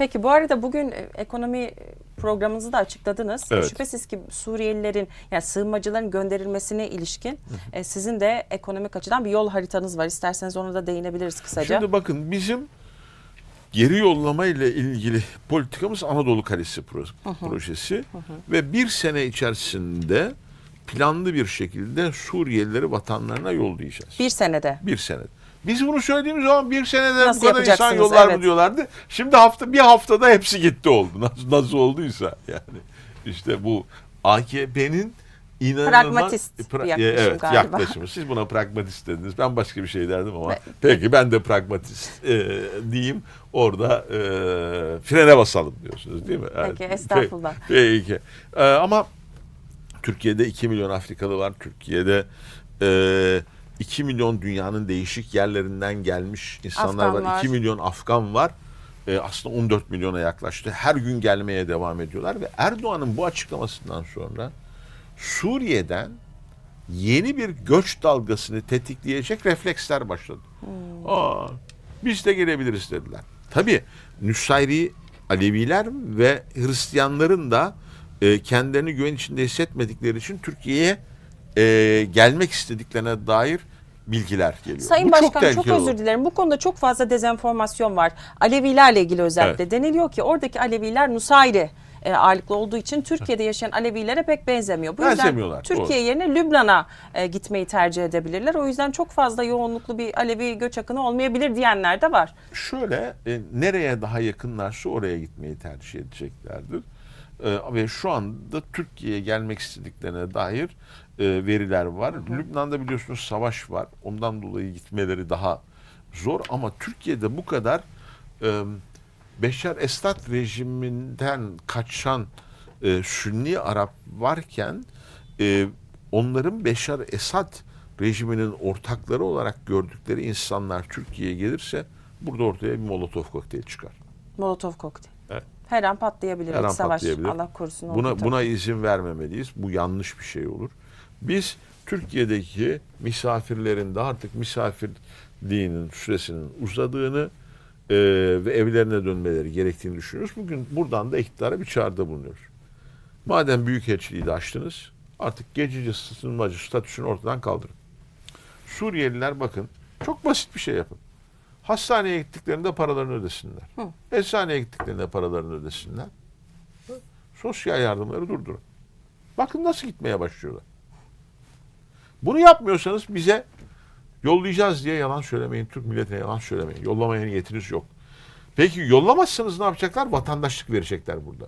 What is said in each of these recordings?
Peki bu arada bugün e, ekonomi programınızı da açıkladınız. Evet. Şüphesiz ki Suriyelilerin yani sığınmacıların gönderilmesine ilişkin e, sizin de ekonomik açıdan bir yol haritanız var. İsterseniz ona da değinebiliriz kısaca. Şimdi bakın bizim geri yollama ile ilgili politikamız Anadolu Kalesi pro- projesi ve bir sene içerisinde planlı bir şekilde Suriyelileri vatanlarına yollayacağız. bir senede. Bir sene. Biz bunu söylediğimiz zaman bir senede Nasıl bu kadar insan yollar Evet. mı diyorlardı. Şimdi hafta bir haftada hepsi gitti oldu. Nasıl, nasıl olduysa yani. işte bu AKP'nin inanılmaz Pragmatist bir pra- yaklaşım evet, galiba. yaklaşımı. Siz buna pragmatist dediniz. Ben başka bir şey derdim ama peki ben de pragmatist e, diyeyim. Orada e, frene basalım diyorsunuz değil mi? Peki, estağfurullah. Pe- Peki. E, ama Türkiye'de 2 milyon Afrikalı var. Türkiye'de e, 2 milyon dünyanın değişik yerlerinden gelmiş insanlar Afgan var. var. 2 milyon Afgan var. E, aslında 14 milyona yaklaştı. Her gün gelmeye devam ediyorlar ve Erdoğan'ın bu açıklamasından sonra Suriye'den yeni bir göç dalgasını tetikleyecek refleksler başladı. Aa, biz de gelebiliriz dediler. Tabii Nusayri Aleviler ve Hristiyanların da e, kendilerini güven içinde hissetmedikleri için Türkiye'ye e, gelmek istediklerine dair bilgiler geliyor. Sayın Bu Başkan çok, tehlikeli özür olur. dilerim. Bu konuda çok fazla dezenformasyon var. Alevilerle ilgili özellikle. Evet. Deniliyor ki oradaki Aleviler Nusayri e, ağırlıklı olduğu için Türkiye'de yaşayan Alevilere pek benzemiyor. Bu yüzden Türkiye yerine Lübnan'a e, gitmeyi tercih edebilirler. O yüzden çok fazla yoğunluklu bir Alevi göç akını olmayabilir diyenler de var. Şöyle e, nereye daha yakınlarsa oraya gitmeyi tercih edeceklerdir. E, ve şu anda Türkiye'ye gelmek istediklerine dair e, veriler var. Lübnan'da biliyorsunuz savaş var. Ondan dolayı gitmeleri daha zor ama Türkiye'de bu kadar e, Beşar Esad rejiminden kaçan e, Sünni Arap varken e, onların Beşar Esad rejiminin ortakları olarak gördükleri insanlar Türkiye'ye gelirse burada ortaya bir Molotov kokteyli çıkar. Molotov kokteyl. Her an patlayabilir. Her an savaş. patlayabilir. Allah korusun. Buna oldu. buna izin vermemeliyiz. Bu yanlış bir şey olur. Biz Türkiye'deki misafirlerin de artık misafirliğinin süresinin uzadığını e, ve evlerine dönmeleri gerektiğini düşünüyoruz. Bugün buradan da iktidara bir çağrıda bulunuyoruz. Madem büyükelçiliği de açtınız artık geçici sığınmacı statüsünü ortadan kaldırın. Suriyeliler bakın çok basit bir şey yapın. Hastaneye gittiklerinde paralarını ödesinler. Eczaneye gittiklerinde paralarını ödesinler. Sosyal yardımları durdurun. Bakın nasıl gitmeye başlıyorlar. Bunu yapmıyorsanız bize yollayacağız diye yalan söylemeyin. Türk milletine yalan söylemeyin. Yollamaya niyetiniz yok. Peki yollamazsanız ne yapacaklar? Vatandaşlık verecekler burada.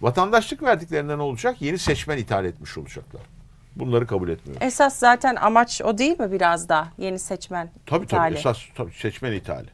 Vatandaşlık verdiklerinde ne olacak? Yeni seçmen ithal etmiş olacaklar. Bunları kabul etmiyoruz. Esas zaten amaç o değil mi biraz da yeni seçmen Tabii ithali? tabii esas tabii seçmen ithali.